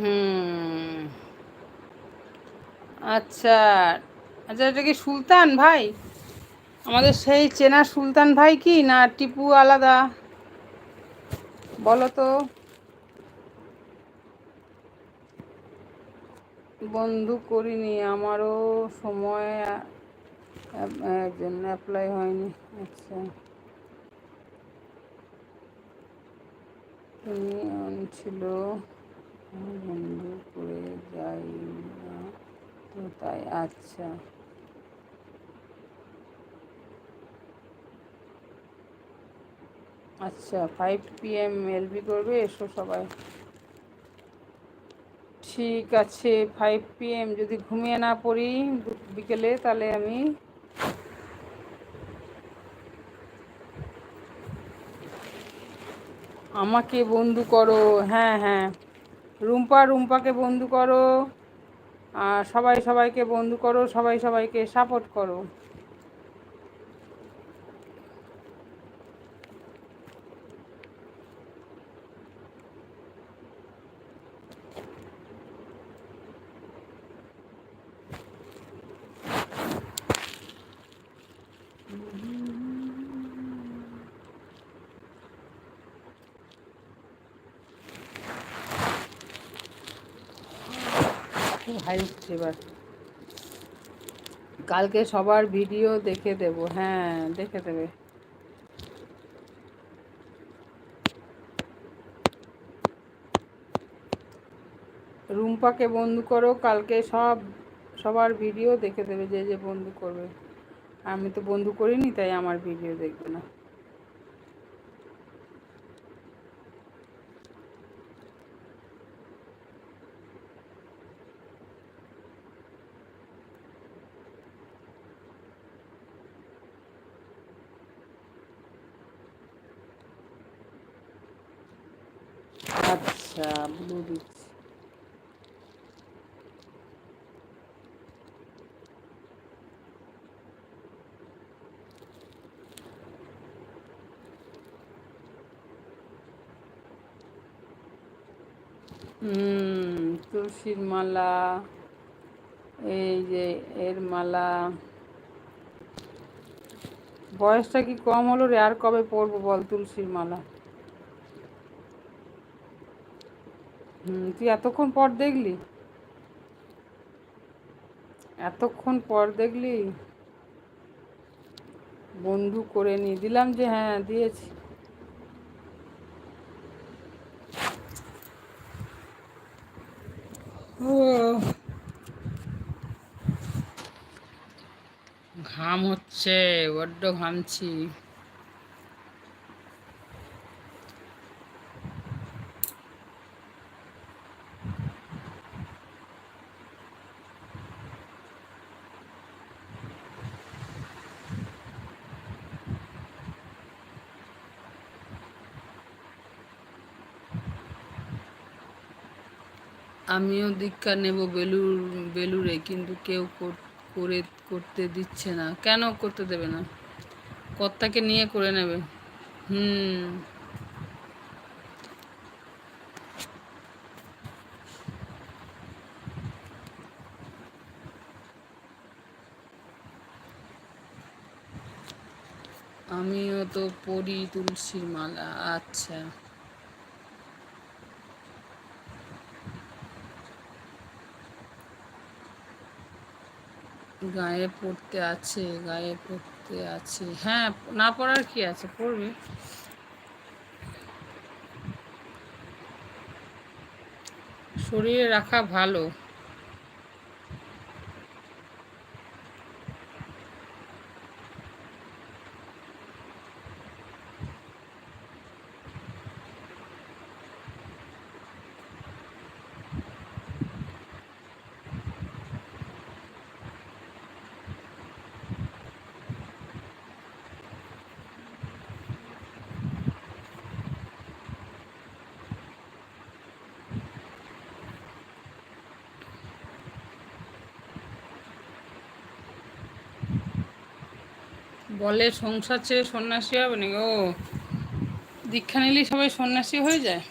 হুম। আচ্ছা। আচ্ছা এটা কি সুলতান ভাই? আমাদের সেই চেনা সুলতান ভাই কি না টিপু আলাদা? বলো তো। বন্ধু করিনি, আমারও সময় জন্য অ্যাপ্লাই হয়নি। আচ্ছা। ছিল বন্ধু করে যাই না তো, তাই আচ্ছা। আচ্ছা ফাইভ পিএম এলবি করবে, এসো সবাই। ঠিক আছে ফাইভ পিএম যদি ঘুমিয়ে না পড়ি বিকেলে, তাহলে আমি আমাকে বন্ধু করো হ্যাঁ হ্যাঁ। রুম্পা রুম্পাকে বন্ধু করো। আর সবাই সবাইকে বন্ধু করো সবাই সবাইকে সাপোর্ট করো। খুব হাই উঠছে এবার। কালকে সবার ভিডিও দেখে দেব হ্যাঁ দেখে দেবে। রুম্পাকে বন্ধু করো, কালকে সব, সবার ভিডিও দেখে দেবে যে যে বন্ধু করবে। আমি তো বন্ধু করিনি, তাই আমার ভিডিও দেখবে না। আচ্ছা ব্লু তুলসীর মালা, এই যে এর মালা। বয়সটা কি কম হলো রে? আর কবে পরবো বল তুলসীর মালা? হুম, তুই এতক্ষণ পর দেখলি? এতক্ষণ পর দেখলি? বন্ধু করে নি, দিলাম যে হ্যাঁ দিয়েছি। ঘাম হচ্ছে, বড্ড ঘামছি। আমিও দীক্ষা নেব বেলুর বেলুরে কিন্তু কেউ করে করতে দিচ্ছে না। কেন করতে দেবে না? কর্তাকে নিয়ে করে নেবে। হুম। আমিও তো পড়ি তুলসীর মালা আচ্ছা। গায়ে পড়তে আছে, গায়ে পড়তে আছে। হ্যাঁ না পড়ার কি আছে? পড়বে। শরীরে রাখা ভালো। বলে সংসার ছেড়ে সন্ন্যাসী হবে নাকি? ও দীক্ষা নিলেই সবাই সন্ন্যাসী হয়ে যায়?